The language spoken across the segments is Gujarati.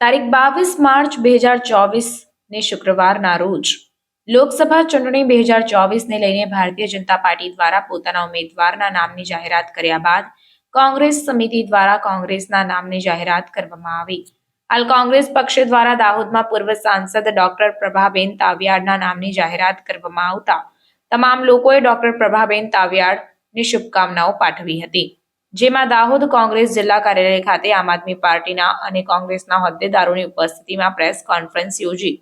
તારીખ બાવીસ માર્ચ બે હજાર ચોવીસ ને શુક્રવારના રોજ લોકસભા ચૂંટણી બે હજાર ચોવીસને લઈને ભારતીય જનતા પાર્ટી દ્વારા પોતાના ઉમેદવારના નામની જાહેરાત કર્યા બાદ કોંગ્રેસ સમિતિ દ્વારા કોંગ્રેસના નામની જાહેરાત કરવામાં આવી. હાલ કોંગ્રેસ પક્ષ દ્વારા દાહોદમાં પૂર્વ સાંસદ ડોક્ટર પ્રભાબેન તાવિયાડના નામની જાહેરાત કરવામાં આવતા તમામ લોકોએ ડોક્ટર પ્રભાબેન તાવિયાડની શુભકામનાઓ પાઠવી હતી. જેમાં દાહોદ કોંગ્રેસ જિલ્લા કાર્યાલય ખાતે આમ આદમી પાર્ટીના અને કોંગ્રેસના હોદ્દેદારોની ઉપસ્થિતિમાં પ્રેસ કોન્ફરન્સ યોજી.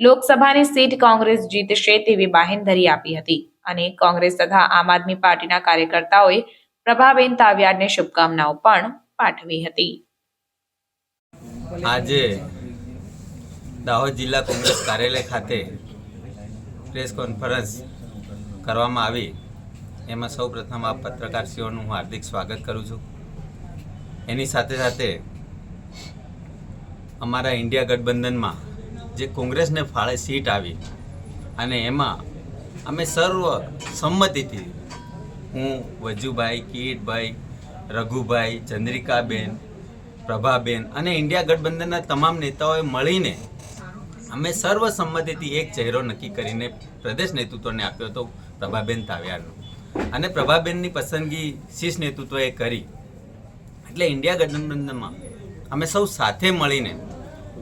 લોકસભાની સીટ કોંગ્રેસ જીતશે તેવી બાહેંધરી આપી હતી અને કોંગ્રેસ તથા આમ આદમી પાર્ટીના કાર્યકર્તાઓએ પ્રભાબેન તાવ્યાડને શુભકામનાઓ પણ પાઠવી હતી. આજે દાહોદ જિલ્લા કોંગ્રેસ કાર્યાલય ખાતે પ્રેસ કોન્ફરન્સ કરવામાં આવી. એમાં સૌ પ્રથમ આ પત્રકારશ્રીઓનું હું હાર્દિક સ્વાગત કરું છું. એની સાથે સાથે અમારા ઇન્ડિયા ગઠબંધનમાં જે કોંગ્રેસને ફાળે સીટ આવી અને એમાં અમે સર્વ સંમતિથી હું વજુભાઈ કિરીટભાઈ રઘુભાઈ, ચંદ્રિકાબેન, પ્રભાબેન અને ઇન્ડિયા ગઠબંધનના તમામ નેતાઓએ મળીને અમે સર્વસંમતિથી એક ચહેરો નક્કી કરીને પ્રદેશ નેતૃત્વને આપ્યો હતો પ્રભાબેન તાવિયારનો અને પ્રભાબેનની પસંદગી શીર્ષ નેતૃત્વએ કરી. એટલે ઇન્ડિયા ગઠબંધનમાં અમે સૌ સાથે મળીને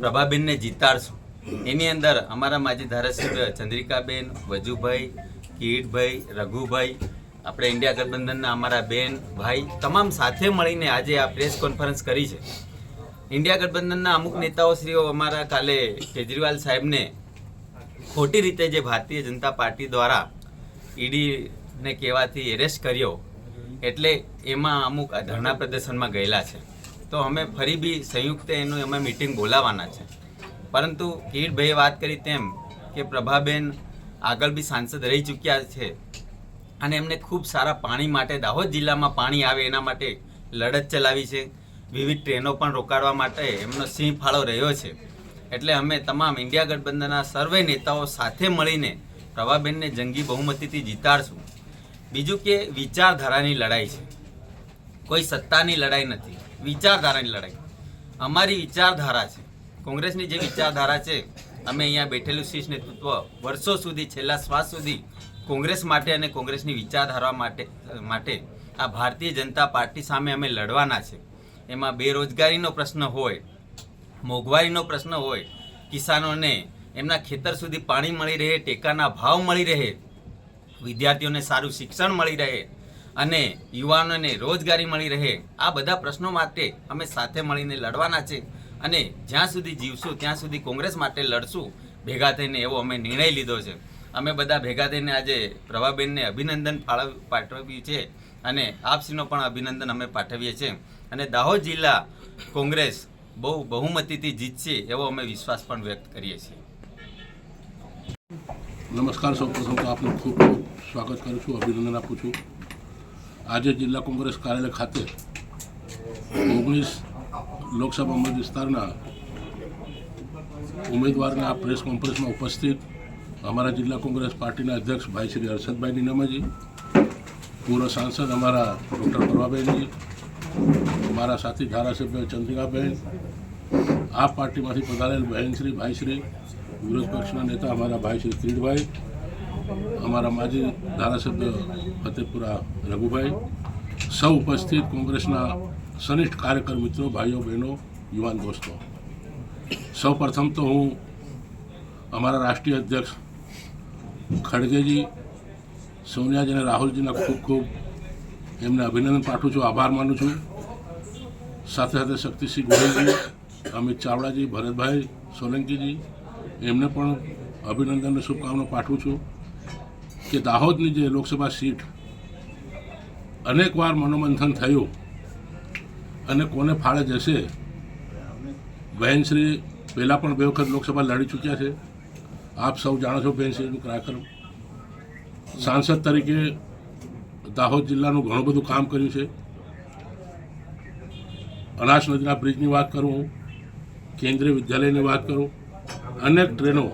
પ્રભાબેનને જીતાડશું. એની અંદર અમારા માજી ધારાસભ્ય ચંદ્રિકાબેન, વજુભાઈ કિરીટભાઈ રઘુભાઈ, આપણે ઇન્ડિયા ગઠબંધનના અમારા બેન, ભાઈ તમામ સાથે મળીને આજે આ પ્રેસ કોન્ફરન્સ કરી છે. ઇન્ડિયા ગઠબંધનના અમુક નેતાઓ શ્રીઓ અમારા કાલે કેજરીવાલ સાહેબને ખોટી રીતે જે ભારતીય જનતા પાર્ટી દ્વારા ઈડીને કહેવાથી એરેસ્ટ કર્યો, એટલે એમાં અમુક ધરણા પ્રદર્શનમાં ગયેલા છે. તો અમે ફરી બી સંયુક્ત એનું અમે મિટિંગ બોલાવવાના છે. પરંતુ કિરીટભાઈએ વાત કરી તેમ કે પ્રભાબેન આગળ બી સાંસદ રહી ચૂક્યા છે અને એમને ખૂબ સારા પાણી માટે દાહોદ જિલ્લામાં પાણી આવે એના માટે લડત ચલાવી છે. વિવિધ ટ્રેનો પણ રોકાડવા માટે એમનો સિંહ ફાળો રહ્યો છે. એટલે અમે તમામ ઇન્ડિયા ગઠબંધનના સર્વે નેતાઓ સાથે મળીને પ્રભાબેનને જંગી બહુમતીથી જીતાડશું. બીજું કે વિચારધારાની લડાઈ છે. કોઈ સત્તાની લડાઈ નથી, વિચારધારાની લડાઈ. અમારી વિચારધારા છે. કોંગ્રેસની જે વિચારધારા છે, અમે અહીંયા બેઠેલું શીર્ષ નેતૃત્વ વર્ષો સુધી, છેલ્લા શ્વાસ સુધી કોંગ્રેસ માટે અને કોંગ્રેસની વિચારધારા માટે માટે આ ભારતીય જનતા પાર્ટી સામે અમે લડવાના છે. એમાં બેરોજગારીનો પ્રશ્ન હોય, મોંઘવારીનો પ્રશ્ન હોય, કિસાનોને એમના ખેતર સુધી પાણી મળી રહે, ટેકાના ભાવ મળી રહે વિદ્યાર્થીઓને સારું શિક્ષણ મળી રહે અને યુવાનોને રોજગારી મળી રહે, આ બધા પ્રશ્નો માટે અમે સાથે મળીને લડવાના છે. અને જ્યાં સુધી જીવશું, ત્યાં સુધી કોંગ્રેસ માટે લડશું, ભેગા થઈને એવો અમે નિર્ણય લીધો છે. અમે બધા ભેગા થઈને આજે પ્રભાબેનને અભિનંદન ફાળવ પાઠવ્યું છે અને આપસીનો પણ અભિનંદન અમે પાઠવીએ છીએ. અને દાહોદ જિલ્લા કોંગ્રેસ બહુ બહુમતીથી જીતશે એવો અમે વિશ્વાસ પણ વ્યક્ત કરીએ છીએ. નમસ્કાર સૌ પ્રથમ આપનું ખૂબ ખૂબ સ્વાગત કરું છું, અભિનંદન આપું છું. આજે જિલ્લા કોંગ્રેસ કાર્યાલય ખાતે ઓગણીસ લોકસભા મત વિસ્તારના ઉમેદવારના પ્રેસ કોન્ફરન્સમાં ઉપસ્થિત અમારા જિલ્લા કોંગ્રેસ પાર્ટીના અધ્યક્ષ ભાઈ શ્રી હર્ષદભાઈ નિનામાજી, પૂર્વ સાંસદ અમારા ડૉક્ટર પ્રભાબેનજી, અમારા સાથી ધારાસભ્ય ચંદ્રિકાબેન આ પાર્ટીમાંથી પધારેલ બહેનશ્રી ભાઈશ્રી વિરોધ પક્ષના નેતા અમારા ભાઈ શ્રી કિરીટભાઈ અમારા માજી ધારાસભ્ય ફતેપુરા રઘુભાઈ, સૌ ઉપસ્થિત કોંગ્રેસના સનિષ્ઠ કાર્યકર મિત્રો, ભાઈઓ, બહેનો, યુવાન દોસ્તો. સૌ પ્રથમ તો હું અમારા રાષ્ટ્રીય અધ્યક્ષ ખડગેજી સોનિયાજી અને રાહુલજીના ખૂબ ખૂબ એમને અભિનંદન પાઠવું છું, આભાર માનું છું. સાથે સાથે શક્તિસિંહ ગોહિલજી, અમિત ચાવડાજી, ભરતભાઈ સોલંકીજી, એમને પણ અભિનંદન અને શુભકામના પાઠવું છું. કે દાહોદની જે લોકસભા સીટ અનેકવાર મનોમંથન થયું અને કોને ફાળે જશે, બહેનશ્રી પહેલાં પણ બે વખત લોકસભા લડી ચૂક્યા છે. આપ સૌ જાણો છો બહેનશ્રીનું કાર્યક્રમ સાંસદ તરીકે દાહોદ જિલ્લાનું ઘણું બધું કામ કર્યું છે. અનાસ નદીના બ્રિજની વાત કરું હું, કેન્દ્રીય વિદ્યાલયની વાત કરું, અનેક ટ્રેનો,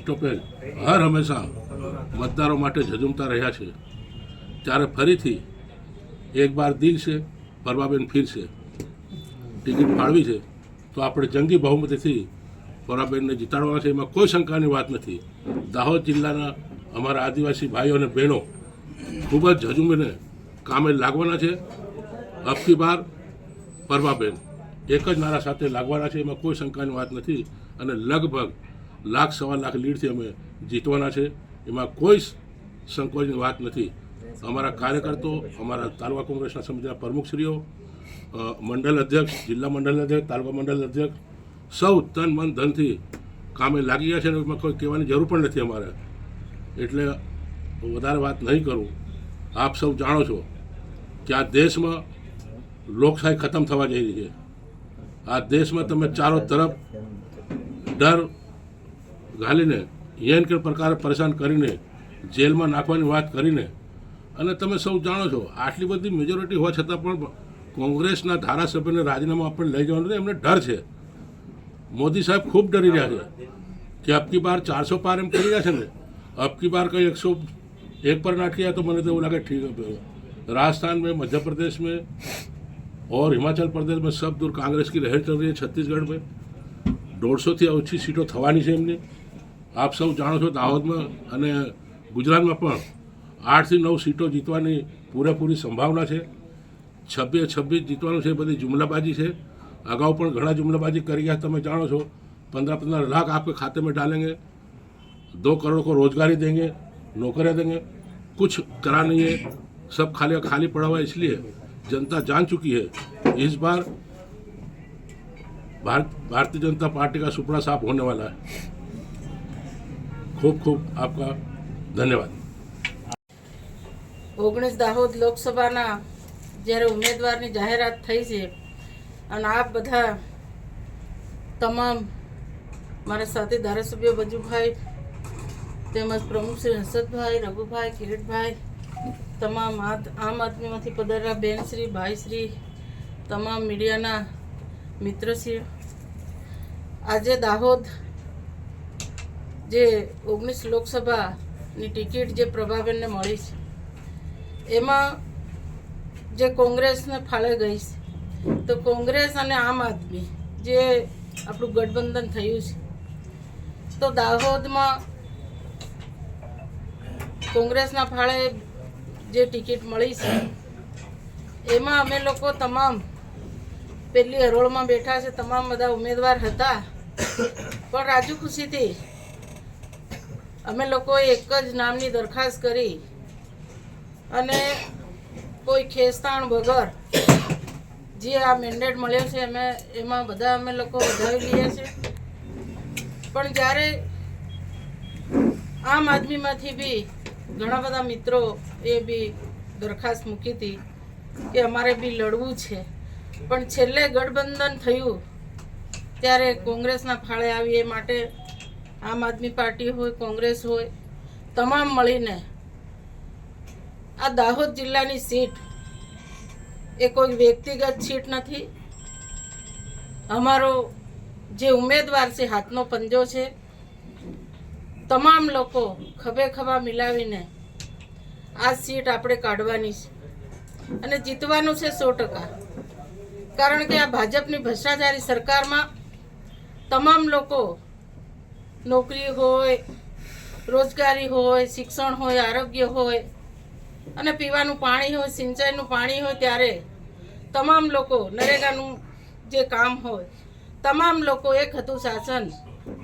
સ્ટોપેજ, હર હંમેશા મતદારો માટે ઝઝુમતા રહ્યા છે. ત્યારે ફરીથી એક બાર દિલ છે પરવાબેન ફીર છે. ટિકિટ ફાળવી છે. તો આપણે જંગી બહુમતીથી પરવાબેનને જીતાડવાના છે. એમાં કોઈ શંકાની વાત નથી. દાહોદ જિલ્લાના અમારા આદિવાસી ભાઈઓ અને બહેનો ખૂબ જ ઝઝુમીને કામે લાગવાના છે. અબકી બાર પરવાબેન એક જ નારા સાથે લાગવાના છે. એમાં કોઈ શંકાની વાત નથી. અને લગભગ લાખ, સવા લાખ લીડથી અમે જીતવાના છે. એમાં કોઈ સંકોચની વાત નથી. અમારા કાર્યકર્તાઓ અમારા તાલુકા કોંગ્રેસના સમિતિના પ્રમુખશ્રીઓ મંડળ અધ્યક્ષ, જિલ્લા મંડળ અધ્યક્ષ, તાલુકા મંડળ અધ્યક્ષ, સૌ તન મન ધનથી કામે લાગી ગયા છે અને એમાં કોઈ કહેવાની જરૂર પણ નથી અમારે. એટલે વધારે વાત નહીં કરું. આપ સૌ જાણો છો કે આ દેશમાં લોકશાહી ખતમ થવા જઈ રહી છે. આ દેશમાં તમે ચારો તરફ ડર ઘાલીને યેન કે પ્રકારે પરેશાન કરીને જેલમાં નાખવાની વાત કરીને અને તમે સૌ જાણો છો આટલી બધી મેજોરિટી હોવા છતાં પણ કોંગ્રેસના ધારાસભ્યને રાજીનામા આપણે લઈ જવાનું નથી, એમને ડર છે મોદી સાહેબ ખૂબ ડરી રહ્યા છે કે અબકી બાર ચારસો પાર એમ કરી રહ્યા છે ને અબકી બાર કંઈ એકસો एक पर ना किया तो मैंने तो वो लगा ठीक है राजस्थान में मध्य प्रदेश में और हिमाचल प्रदेश में सब दूर कांग्रेस की लहर चल रही है छत्तीसगढ़ में દોઢસોથી ઓછી સીટો થવાની છે એમની આપ સૌ જાણો છો દાહોદમાં અને ગુજરાતમાં પણ આઠથી નવ સીટો જીતવાની પૂરેપૂરી સંભાવના છે છવ્વીસ છવ્વીસ જીતવાનું છે એ બધી જુમલાબાજી છે અગાઉ પણ ઘણા જુમલાબાજી કરી ગયા તમે જાણો છો पंद्रह पंद्रह लाख आपके खाते में डालेंगे दो करोड़ को रोजगारी देंगे नौकरियां देंगे कुछ करा नहीं है सब खाली खाली पड़ा हुआ है इसलिए जनता जान चुकी है इस बार भारत भारतीय जनता पार्टी का सुपड़ा साफ होने वाला है ખૂબ ખૂબ આપકા ધન્યવાદ. ઓગણીસ દાહોદ લોકસભાના જ્યારે ઉમેદવારની જાહેરાત થઈ છે અને આ બધા તમામ મારા સાથે ધારાસભ્ય બજુભાઈ તેમજ પ્રમુખ શ્રી હર્ષદભાઈ રઘુભાઈ, કિરીટભાઈ, તમામ આમ આદમીમાંથી પધારેલા બહેનશ્રી ભાઈશ્રી, તમામ મીડિયાના મિત્રશ્રી આજે દાહોદ જે ઓગણીસ લોકસભાની ટિકિટ જે પ્રભાબેનને મળી છે, એમાં જે કોંગ્રેસને ફાળે ગઈ છે, તો કોંગ્રેસ અને આમ આદમી જે આપણું ગઠબંધન થયું છે, તો દાહોદમાં કોંગ્રેસના ફાળે જે ટિકિટ મળી છે, એમાં અમે લોકો તમામ, પેલી હરોળમાં બેઠા છે, તમામ બધા ઉમેદવાર હતા, પણ રાજુ ખુશીથી અમે લોકોએ એક જ નામની દરખાસ્ત કરી અને કોઈ ખેસ્તાણ વગર જે આ મેન્ડેટ મળ્યો છે, અમે એમાં બધા અમે લોકો વધાવી લઈએ છીએ. પણ જ્યારે આમ આદમીમાંથી બી ઘણા બધા મિત્રો એ બી દરખાસ્ત મૂકી હતી કે અમારે બી લડવું છે. પણ છેલ્લે ગઠબંધન થયું, ત્યારે કોંગ્રેસના ફાળે આવી એ માટે આમ આદમી પાર્ટી હોય, કોંગ્રેસ હોય, તમામ મળીને આ દાહોદ જિલ્લાની સીટ એ કોઈ વ્યક્તિગત સીટ નથી. અમારો જે ઉમેદવાર છે, હાથનો પંજો છે, તમામ લોકો ખભે ખભા મિલાવીને આ સીટ આપણે કાઢવાની છે. અને જીતવાનું છે સો ટકા. કારણ કે આ ભાજપની ભ્રષ્ટાચારી સરકારમાં તમામ લોકો નોકરી હોય, રોજગારી હોય, શિક્ષણ હોય, આરોગ્ય હોય, અને પીવાનું પાણી હોય, સિંચાઈનું પાણી હોય ત્યારે તમામ લોકો નરેગાનું જે કામ હોય, તમામ લોકો એક હતું શાસન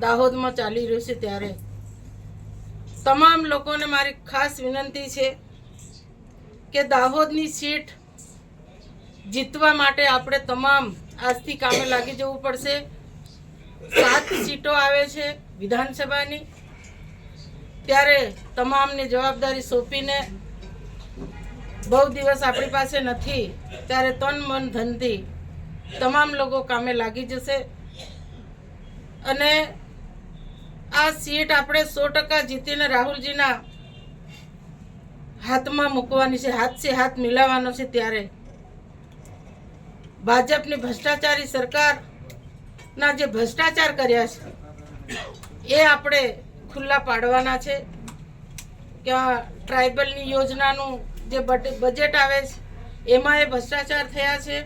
દાહોદમાં ચાલી રહ્યું છે ત્યારે. તમામ લોકોને મારી ખાસ વિનંતી છે કે દાહોદની સીટ જીતવા માટે આપણે તમામ આજથી કામે લાગી જવું પડશે. સાત સીટો આવે છે વિધાનસભાની. ત્યારે તમામની જવાબદારી સોંપીને બહુ દિવસ આપણી પાસે નથી, ત્યારે તન મન ધનથી તમામ લોકો કામે લાગી જશે. અને આ સીટ આપણે સો ટકા જીતીને રાહુલજીના હાથમાં મૂકવાની છે હાથથી હાથ મિલાવવાનો છે ત્યારે. ભાજપની ભ્રષ્ટાચારી સરકારના જે ભ્રષ્ટાચાર કર્યા છે, એ આપણે ખુલ્લા પાડવાના છે. કે ટ્રાઇબલની યોજનાનું જે બજેટ આવે છે, એમાં એ ભ્રષ્ટાચાર થયા છે.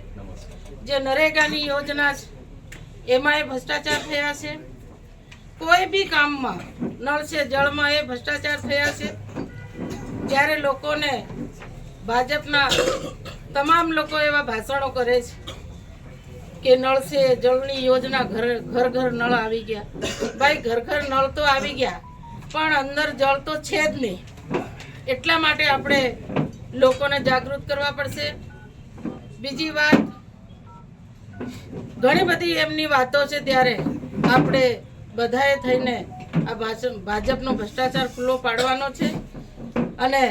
જે નરેગાની યોજના છે, એમાં એ ભ્રષ્ટાચાર થયા છે. કોઈ બી કામમાં નળ છે, જળમાં એ ભ્રષ્ટાચાર થયા છે. જ્યારે લોકોને ભાજપના તમામ લોકો એવા ભાષણો કરે છે. કે નળ છે, જળની યોજના ઘર ઘર ઘર નળ આવી ગયા. ભાઈ, ઘર ઘર નળ તો આવી ગયા, પણ અંદર જળ તો છે જ નહીં. એટલા માટે આપણે લોકોને જાગૃત કરવા પડશે. બીજી વાત, ઘણી બધી એમની વાતો છે ત્યારે આપણે બધાએ થઈને આ ભાજપ ભાજપનો ભ્રષ્ટાચાર ખુલ્લો પાડવાનો છે. અને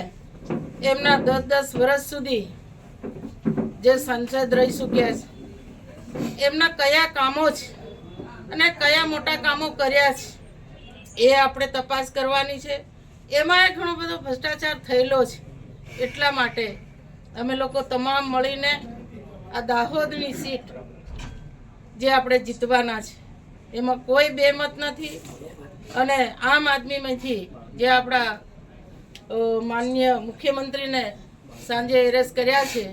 એમના દસ દસ વર્ષ સુધી જે સંસદ રહી ચૂક્યા છે એમના કયા કામો છે અને કયા મોટા કામો કર્યા છે, એ આપણે તપાસ કરવાની છે. એમાં ઘણો બધો ભ્રષ્ટાચાર થયેલો છે, એટલા માટે અમે લોકો તમામ મળીને આ દાહોદની સીટ જે આપણે જીતવાના છે, એમાં કોઈ બેમત નથી અને આમ આદમીમાંથી જે આપણા માન્ય મુખ્યમંત્રીને સાંજે એરેસ્ટ કર્યા છે,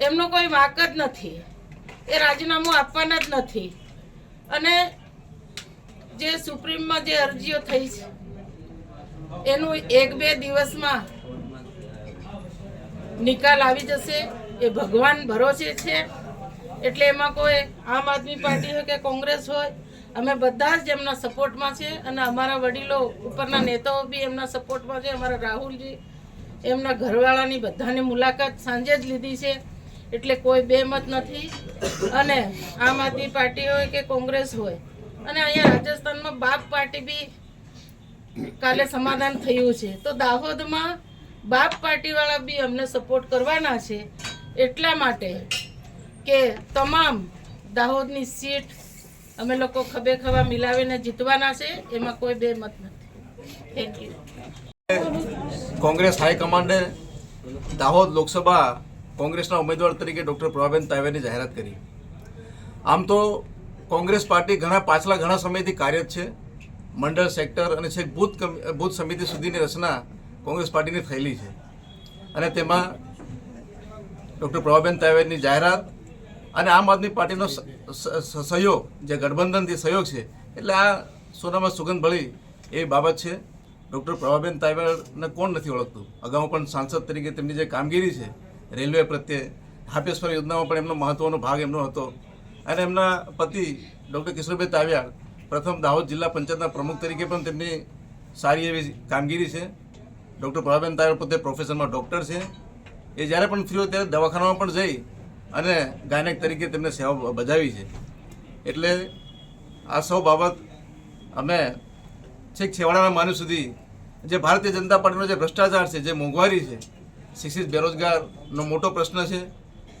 એમનો કોઈ વાક જ નથી. એ રાજીનામું આપવાના જ નથી. અને જે સુપ્રીમમાં જે અરજીઓ થઈ છે, એનું એક બે દિવસમાં નિકાલ આવી જશે. એ ભગવાન ભરોસે છે. એટલે એમાં કોઈ આમ આદમી પાર્ટી હોય કે કોંગ્રેસ હોય, અમે બધા જ એમના સપોર્ટમાં છે અને અમારા વડીલો ઉપરના નેતાઓ બી એમના સપોર્ટમાં છે. અમારા રાહુલજી, એમના ઘરવાળાની બધાની મુલાકાત સાંજે જ લીધી છે. એટલે કોઈ બેમત નથી. અને આમ આદમી પાર્ટી હોય કે કોંગ્રેસ હોય. અને અહીંયા રાજસ્થાનમાં બાપ પાર્ટી બી કાલે સમાધાન થયું છે. તો દાહોદમાં બાપ પાર્ટીવાળા બી અમને સપોર્ટ કરવાના છે એટલા માટે કે તમામ દાહોદની સીટ અમે લોકો ખભે ખભા મિલાવીને જીતવાના છે. એમાં કોઈ બે મત નથી. થેન્ક યુ કોંગ્રેસ હાઈકમાન્ડે દાહોદ લોકસભા કોંગ્રેસના ઉમેદવાર તરીકે ડૉક્ટર પ્રભાબેન તાવેની જાહેરાત કરી. આમ તો કોંગ્રેસ પાર્ટી ઘણા પાછલા ઘણા સમયથી કાર્યરત છે. મંડળ, સેક્ટર અને છેક બૂથ બુથ સમિતિ સુધીની રચના કોંગ્રેસ પાર્ટીની થયેલી છે. અને તેમાં ડૉક્ટર પ્રભાબેન તાવેની જાહેરાત અને આમ આદમી પાર્ટીનો સહયોગ, જે ગઠબંધનથી સહયોગ છે, એટલે આ સોનામાં સુગંધ ભળી એ બાબત છે. ડૉક્ટર પ્રભાબેન તાવેરને કોણ નથી ઓળખતું? અગાઉ પણ સાંસદ તરીકે તેમની જે કામગીરી છે રેલવે પ્રત્યે હાપેશ્વર યોજનામાં પણ એમનો મહત્વનો ભાગ એમનો હતો. અને એમના પતિ ડૉક્ટર કિશોરભાઈ તાવ્યાળ પ્રથમ દાહોદ જિલ્લા પંચાયતના પ્રમુખ તરીકે પણ તેમની સારી એવી કામગીરી છે. ડૉક્ટર પ્રભાબેન તાવ્યાળ પોતે પ્રોફેશનમાં ડૉક્ટર છે. એ જ્યારે પણ ફ્રી હોય ત્યારે દવાખાનામાં પણ જઈ અને ગાયનેક તરીકે તેમને સેવા બજાવી છે. એટલે આ સૌ બાબત અમે છેક છેવાડાના માનવ સુધી જે ભારતીય જનતા પાર્ટીનો જે ભ્રષ્ટાચાર છે, જે મોંઘવારી છે શિક્ષિત બેરોજગારનો મોટો પ્રશ્ન છે.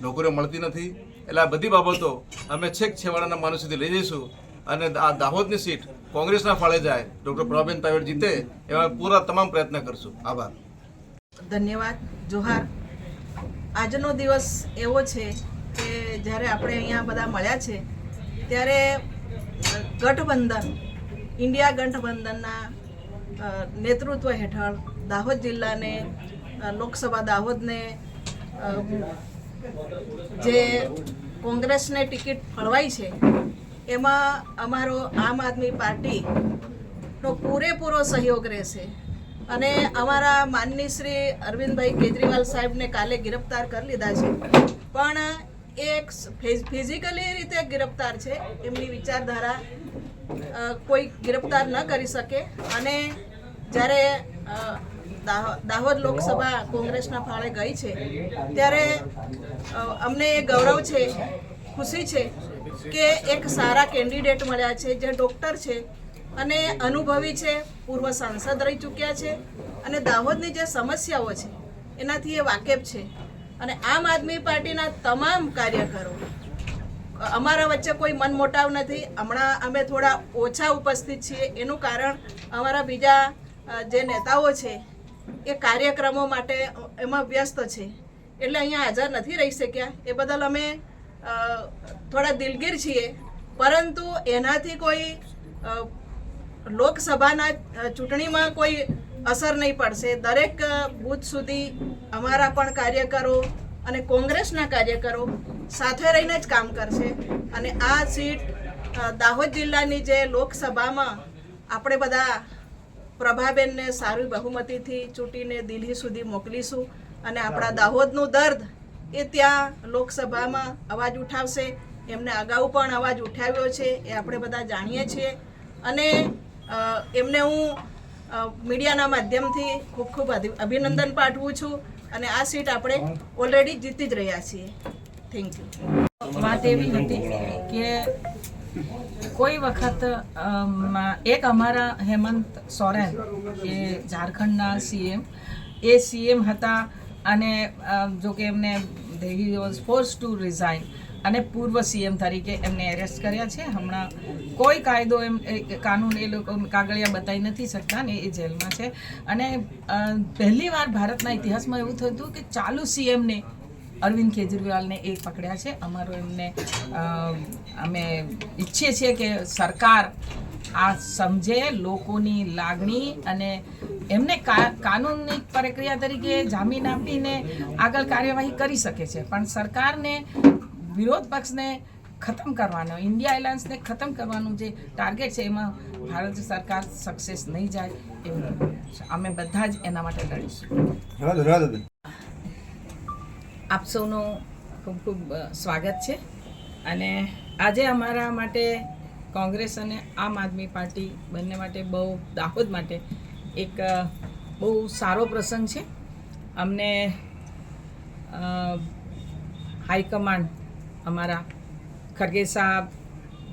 નોકરીઓ મળતી નથી. એટલે આ બધી બાબતો અમે છેક છેવાડાના માણસ સુધી લઈ જઈશું અને આ દાહોદની સીટ કોંગ્રેસના ફાળે જાય, ડૉક્ટર પ્રભાબેન તાવેડ જીતે, એવા પૂરા તમામ પ્રયત્ન કરશું. આભાર. ધન્યવાદ, જોહાર. આજનો દિવસ એવો છે કે જ્યારે આપણે અહીંયા બધા મળ્યા છે, ત્યારે ગઠબંધન, ઇન્ડિયા ગઠબંધનના નેતૃત્વ હેઠળ દાહોદ જિલ્લાને લોકસભા દાહોદને જે કોંગ્રેસને ટિકિટ ફળવાઈ છે, એમાં અમારો આમ આદમી પાર્ટીનો પૂરેપૂરો સહયોગ રહેશે. અને અમારા માનની શ્રી અરવિંદભાઈ કેજરીવાલ સાહેબને કાલે ગિરફ્તાર કરી લીધા છે. પણ એક ફિઝિકલી રીતે ગિરફ્તાર છે, એમની વિચારધારા કોઈ ગિરફ્તાર ન કરી શકે. અને જ્યારે દાહોદ લોકસભા કોંગ્રેસના ફાળે ગઈ છે. ત્યારે અમને એ ગૌરવ છે, ખુશી છે કે એક સારા કેન્ડિડેટ મળ્યા છે, જે ડૉક્ટર છે અને અનુભવી છે, પૂર્વ સાંસદ રહી ચૂક્યા છે અને દાહોદની જે સમસ્યાઓ છે, એનાથી એ વાકેફ છે. અને આમ આદમી પાર્ટીના તમામ કાર્યકરો અમારા વચ્ચે કોઈ મન મોટાવ નથી. હમણાં અમે થોડા ઓછા ઉપસ્થિત છીએ. એનું કારણ અમારા બીજા જે નેતાઓ છે એ કાર્યક્રમો માટે એમાં વ્યસ્ત છે. એટલે અહીંયા હાજર નથી રહી શક્યા. એ બદલ અમે થોડા દિલગીર છીએ. પરંતુ એનાથી કોઈ લોકસભાના ચૂંટણીમાં કોઈ અસર નહીં પડશે. દરેક બૂથ સુધી અમારા પણ કાર્યકરો અને કોંગ્રેસના કાર્યકરો સાથે રહીને જ કામ કરશે. અને આ સીટ દાહોદ જિલ્લાની જે લોકસભામાં આપણે બધા પ્રભાબેનને સારી બહુમતીથી ચૂંટીને દિલ્હી સુધી મોકલીશું અને આપણા દાહોદનું દર્દ એ ત્યાં લોકસભામાં અવાજ ઉઠાવશે. એમને અગાઉ પણ અવાજ ઉઠાવ્યો છે એ આપણે બધા જાણીએ છીએ. અને એમને હું મીડિયાના માધ્યમથી ખૂબ ખૂબ અભિ- અભિનંદન પાઠવું છું અને આ સીટ આપણે ઓલરેડી જીતી જ રહ્યા છીએ. થેન્ક યુ વાત એવી હતી કે કોઈ વખત એક અમારા હેમંત સોરેન, એ ઝારખંડના સીએમ, એ સીએમ હતા અને જો કે એમને he was force to resign અને પૂર્વ સીએમ તરીકે એમને એરેસ્ટ કર્યા છે. હમણાં કોઈ કાયદો એમ કાનૂન એ લોકો કાગળિયા બતાવી નથી શકતા ને એ જેલમાં છે. અને પહેલી વાર ભારતના ઇતિહાસમાં એવું થયું હતું કે ચાલુ સીએમને અરવિંદ કેજરીવાલને એ પકડ્યા છે. અમારો એમને અમે ઈચ્છીએ છીએ કે સરકાર આ સમજે, લોકોની લાગણી અને એમને કાનૂની પ્રક્રિયા તરીકે જામીન આપીને આગળ કાર્યવાહી કરી શકે છે. પણ સરકારને વિરોધ પક્ષને ખતમ કરવાનો, ઇન્ડિયા એલાયન્સને ખતમ કરવાનું જે ટાર્ગેટ છે, એમાં ભારત સરકાર સક્સેસ નહીં જાય એવું અમે બધા જ એના માટે લડીશું. આપ સૌનું ખૂબ ખૂબ સ્વાગત છે. અને આજે અમારા માટે કોંગ્રેસ અને આમ આદમી પાર્ટી બંને માટે બહુ દાહોદ માટે એક બહુ સારો પ્રસંગ છે. અમને હાઈકમાન્ડ અમારા ખરગે સાહેબ,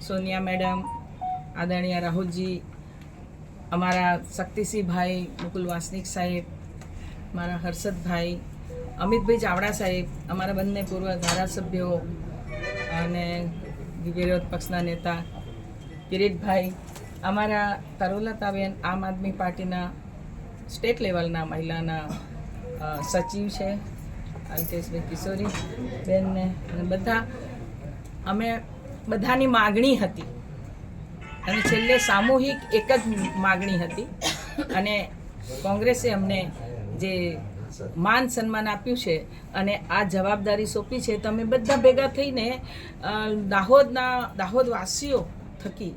સોનિયા મેડમ, આદરણીય રાહુલજી, અમારા શક્તિસિંહભાઈ મુકુલ વાસનિક સાહેબ, મારા હર્ષદભાઈ અમિતભાઈ ચાવડા સાહેબ, અમારા બંને પૂર્વ ધારાસભ્યો અને વિરોધ પક્ષના નેતા કિરીટભાઈ, અમારા તરુલતાબેન આમ આદમી પાર્ટીના સ્ટેટ લેવલના મહિલાના સચિવ છે, અલ્કેશભાઈ કિશોરી બેનને અને બધા. અમે બધાની માગણી હતી. અને છેલ્લે સામૂહિક એક જ માગણી હતી. અને કોંગ્રેસે અમને જે માન સન્માન આપ્યું છે અને આ જવાબદારી સોંપી છે. તમે બધા ભેગા થઈને દાહોદના દાહોદના દાહોદવાસીઓ થકી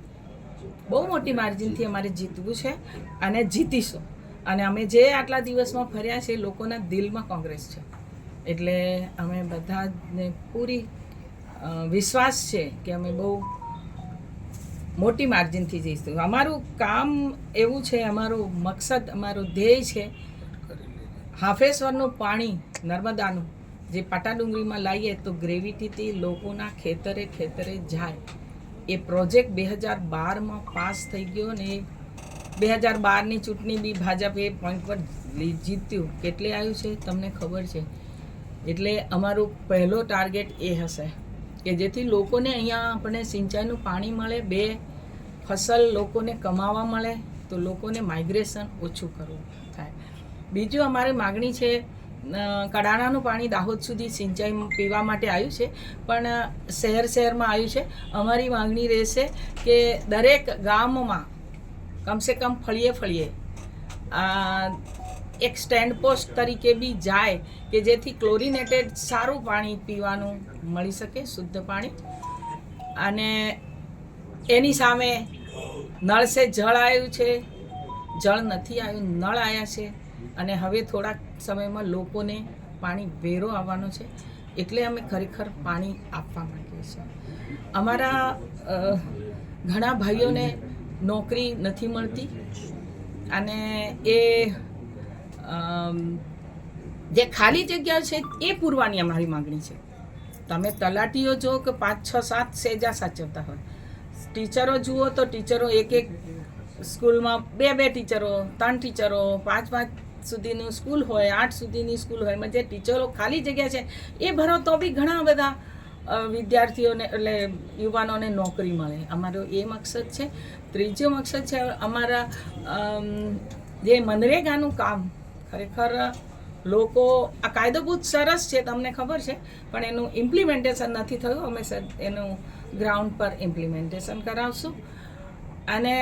બહુ મોટી માર્જિનથી અમારે જીતવું છે અને જીતીશું. અને અમે જે આટલા દિવસમાં ફર્યા છે લોકોના દિલમાં કોંગ્રેસ છે. એટલે અમે બધાને પૂરી વિશ્વાસ છે કે અમે બહુ મોટી માર્જિનથી જઈશું અમારું કામ એવું છે અમારું મકસદ અમારું ધ્યેય છે હાફેશ્વરનું પાણી નર્મદાનું જે પાટાડુંગરીમાં લાવીએ તો ગ્રેવિટીથી લોકોના ખેતરે ખેતરે જાય. એ પ્રોજેક્ટ બે હજાર બારમાં પાસ થઈ ગયો ને બે હજાર બારની ચૂંટણી બી ભાજપ એ પોઈન્ટ પર જીત્યું. કેટલે આવ્યું છે તમને ખબર છે? એટલે અમારું પહેલો ટાર્ગેટ એ હશે કે જેથી લોકોને અહીંયા આપણે સિંચાઈનું પાણી મળે, બે ફસલ લોકોને કમાવા મળે, તો લોકોને માઇગ્રેશન ઓછું કરવું. બીજું અમારી માગણી છે કડાણાનું પાણી દાહોદ સુધી સિંચાઈ પીવા માટે આવ્યું છે, પણ શહેર શહેરમાં આવ્યું છે. અમારી માગણી રહેશે કે દરેક ગામમાં કમસે કમ ફળીએ ફળીએ એક સ્ટેન્ડ પોસ્ટ તરીકે બી જાય કે જેથી ક્લોરિનેટેડ સારું પાણી પીવાનું મળી શકે, શુદ્ધ પાણી. અને એની સામે નળ સે જળ આવ્યું છે, જળ નથી આવ્યું, નળ આવ્યા છે. અને હવે થોડાક સમયમાં લોકોને પાણી વેરો આવવાનો છે. એટલે અમે ખરેખર પાણી આપવા માંગીએ છીએ. અમારા ઘણા ભાઈઓને નોકરી નથી મળતી અને એ જે ખાલી જગ્યા છે એ પૂરવાની અમારી માગણી છે. તમે તલાટીઓ જો કે પાંચ, છ, સાત સેજા સાચવતા હોય. ટીચરો જુઓ તો ટીચરો એક એક સ્કૂલમાં બે બે ટીચરો, ત્રણ ટીચરો, પાંચ પાંચ સુધીનું સ્કૂલ હોય, આઠ સુધીની સ્કૂલ હોય, એમાં જે ટીચરો ખાલી જગ્યા છે, એ ભરો તો બી ઘણા બધા વિદ્યાર્થીઓને એટલે યુવાનોને નોકરી મળે. અમારો એ મકસદ છે. ત્રીજો મકસદ છે, અમારા જે મનરેગાનું કામ, ખરેખર લોકો, આ કાયદો બહુ સરસ છે, તમને ખબર છે, પણ એનું ઇમ્પ્લિમેન્ટેશન નથી થયું. અમે સર, એનું ગ્રાઉન્ડ પર ઇમ્પ્લિમેન્ટેશન કરાવશું. અને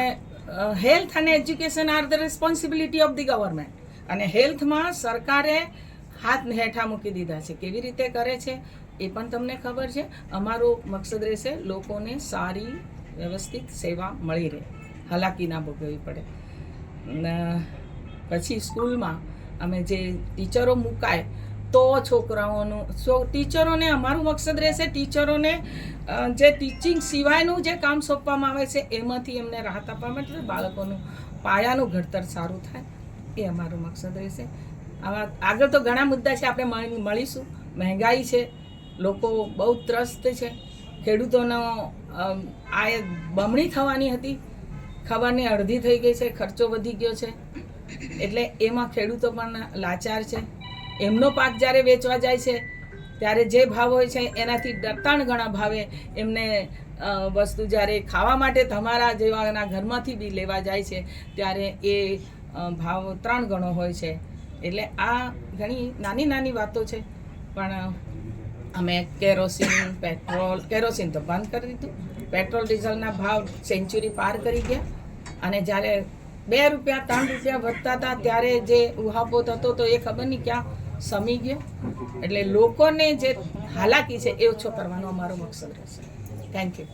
હેલ્થ અને education are the responsibility of the government અને હેલ્થમાં સરકારે હાથ હેઠા મૂકી દીધા છે. કેવી રીતે કરે છે એ પણ તમને ખબર છે. અમારો મકસદ રહેશે લોકોને સારી, વ્યવસ્થિત સેવા મળી રહે. હાલાકી ના ભોગવવી પડે. પછી સ્કૂલમાં અમે જે ટીચરો મુકાય તો છોકરાઓનું, સો ટીચરોને અમારું મકસદ રહેશે ટીચરોને જે ટીચિંગ સિવાયનું જે કામ સોંપવામાં આવે છે એમાંથી એમને રાહત આપવા માટે બાળકોનું પાયાનું ઘડતર સારું થાય. એ અમારો મકસદ રહેશે. આવા આગળ તો ઘણા મુદ્દા છે, આપણે મળીશું. મહેંગાઈ છે, લોકો બહુ ત્રસ્ત છે. ખેડૂતોનો આ બમણી થવાની હતી. ખબરની અડધી થઈ ગઈ છે, ખર્ચો વધી ગયો છે. એટલે એમાં ખેડૂતો પણ લાચાર છે. એમનો પાક જ્યારે વેચવા જાય છે, ત્યારે જે ભાવ હોય છે, એનાથી ડરતાણ ઘણા ભાવે એમને વસ્તુ જ્યારે ખાવા માટે તમારા જેવાના ઘરમાંથી બી લેવા જાય છે, ત્યારે એ ભાવ ત્રણ ગણો હોય છે. એટલે આ ઘણી નાની નાની વાતો છે. પણ અમે કેરોસીન, પેટ્રોલ, કેરોસીન તો બંધ કરી દીધું. પેટ્રોલ, ડીઝલના ભાવ સેન્ચુરી પાર કરી ગયા. અને જ્યારે બે રૂપિયા, ત્રણ રૂપિયા વધતા હતા, ત્યારે જે ઉહાપોત હતો તો એ ખબર નહીં ક્યાં સમી ગયો. એટલે લોકોને જે હાલાકી છે એ ઓછો કરવાનો અમારો મકસદ રહેશે. Thank you